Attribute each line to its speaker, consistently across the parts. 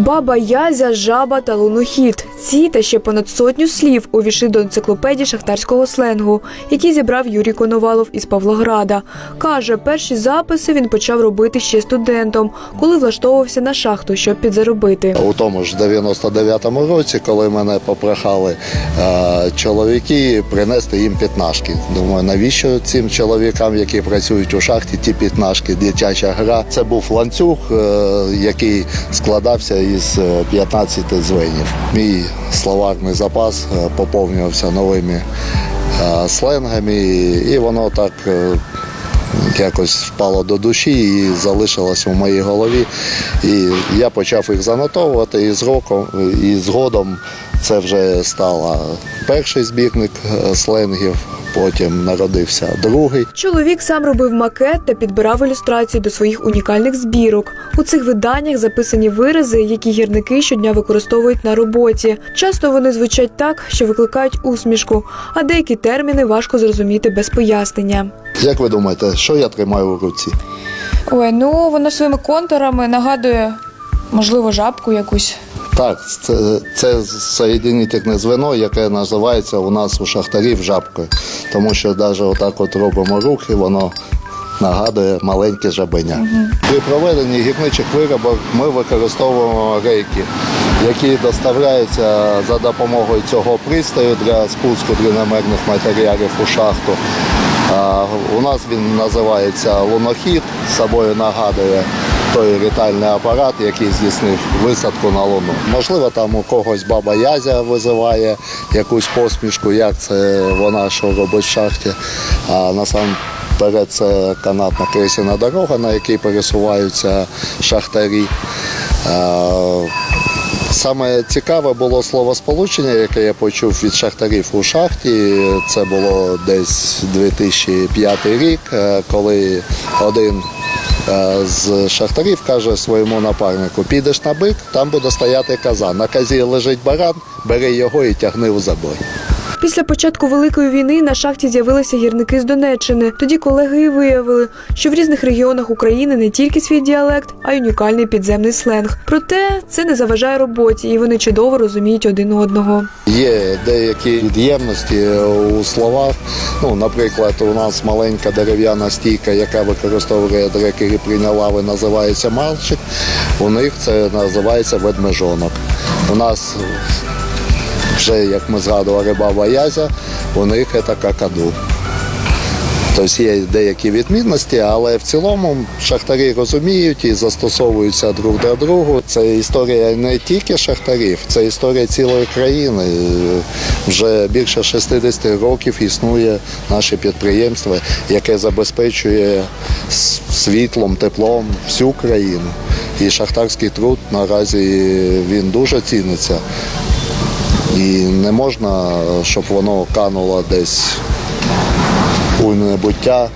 Speaker 1: Баба Язя, жаба та лунохід. Ці та ще понад сотню слів увійшли до енциклопедії шахтарського сленгу, які зібрав Юрій Коновалов із Павлограда. Каже, перші записи він почав робити ще студентом, коли влаштовувався на шахту, щоб підзаробити.
Speaker 2: У тому ж 99-му році, коли мене попрохали е, чоловіки принести їм п'ятнашки. Думаю, навіщо цим чоловікам, які працюють у шахті, ті п'ятнашки, дитяча гра. Це був ланцюг, е, який складався із е, 15 дзвенів. Мій словарний запас е, поповнювався новими е, сленгами, і воно так. е, якось впало до душі і залишилось у моїй голові. І я почав їх занотовувати і з роком, і згодом це вже стало перший збірник е, сленгів, потім народився другий.
Speaker 1: Чоловік сам робив макет та підбирав ілюстрації до своїх унікальних збірок. У цих виданнях записані вирази, які гірники щодня використовують на роботі. Часто вони звучать так, що викликають усмішку, а деякі терміни важко зрозуміти без пояснення.
Speaker 2: Як ви думаєте, що я тримаю у руці?
Speaker 3: Ой, ну воно своїми контурами нагадує, можливо, жабку якусь.
Speaker 2: Так, це, це соєдинительне звено, яке називається у нас у шахтарів жабкою. Тому що навіть отак от робимо рухи, воно нагадує маленьке жабеня. При проведенні гірничих виробок ми використовуємо рейки, які доставляються за допомогою цього пристрою для спуску дреномерних матеріалів у шахту. А, У нас він називається лунохід, собою нагадує той літальний апарат, який здійснив висадку на луну. Можливо, там у когось баба Язя визиває якусь посмішку, як це вона що робить в шахті. А насамперед це канатна кресіна дорога, на якій пересуваються шахтарі. Саме цікаве було словосполучення, яке я почув від шахтарів у шахті. Це було десь 2005 рік, е, коли один з шахтарів каже своєму напарнику: підеш на бик, там буде стояти казан. На казі лежить баран, бери його і тягни у забой.
Speaker 1: Після початку великої війни на шахті з'явилися гірники з Донеччини. Тоді колеги і виявили, що в різних регіонах України не тільки свій діалект, а й унікальний підземний сленг. Проте це не заважає роботі, і вони чудово розуміють один одного.
Speaker 2: Є деякі від'ємності у словах. Ну, наприклад, у нас маленька дерев'яна стійка, яка використовує дрекері прийняла, називається малчик. У них це називається ведмежонок. У нас вже, як ми згадували, баба Язя, у них це какаду. Тобто є деякі відмінності, але в цілому шахтарі розуміють і застосовуються друг до другу. Це історія не тільки шахтарів, це історія цілої країни. Вже більше 60 років існує наше підприємство, яке забезпечує світлом, теплом всю країну. І шахтарський труд наразі він дуже ціниться. І не можна, щоб воно кануло десь у небуття.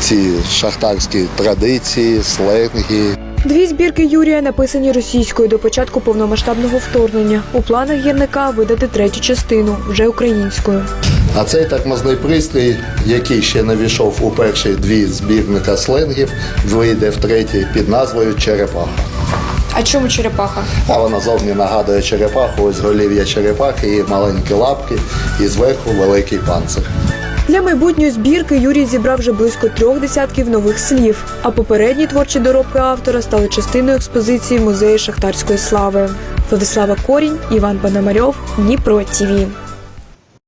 Speaker 2: Ці шахтарські традиції, сленги.
Speaker 1: Дві збірки Юрія написані російською до початку повномасштабного вторгнення. У планах гірника видати третю частину вже українською.
Speaker 2: А цей тормозний пристрій, який ще не війшов у перші дві збірника сленгів, вийде в третій під назвою Черепаха.
Speaker 3: А чому черепаха?
Speaker 2: А вона зовні нагадує черепаху, ось голів'я черепахи, і маленькі лапки, і зверху великий панцир.
Speaker 1: Для майбутньої збірки Юрій зібрав вже близько трьох десятків нових слів. А попередні творчі доробки автора стали частиною експозиції музею шахтарської слави. Владислава Корінь, Іван Пономарьов, Дніпро ТІВІ.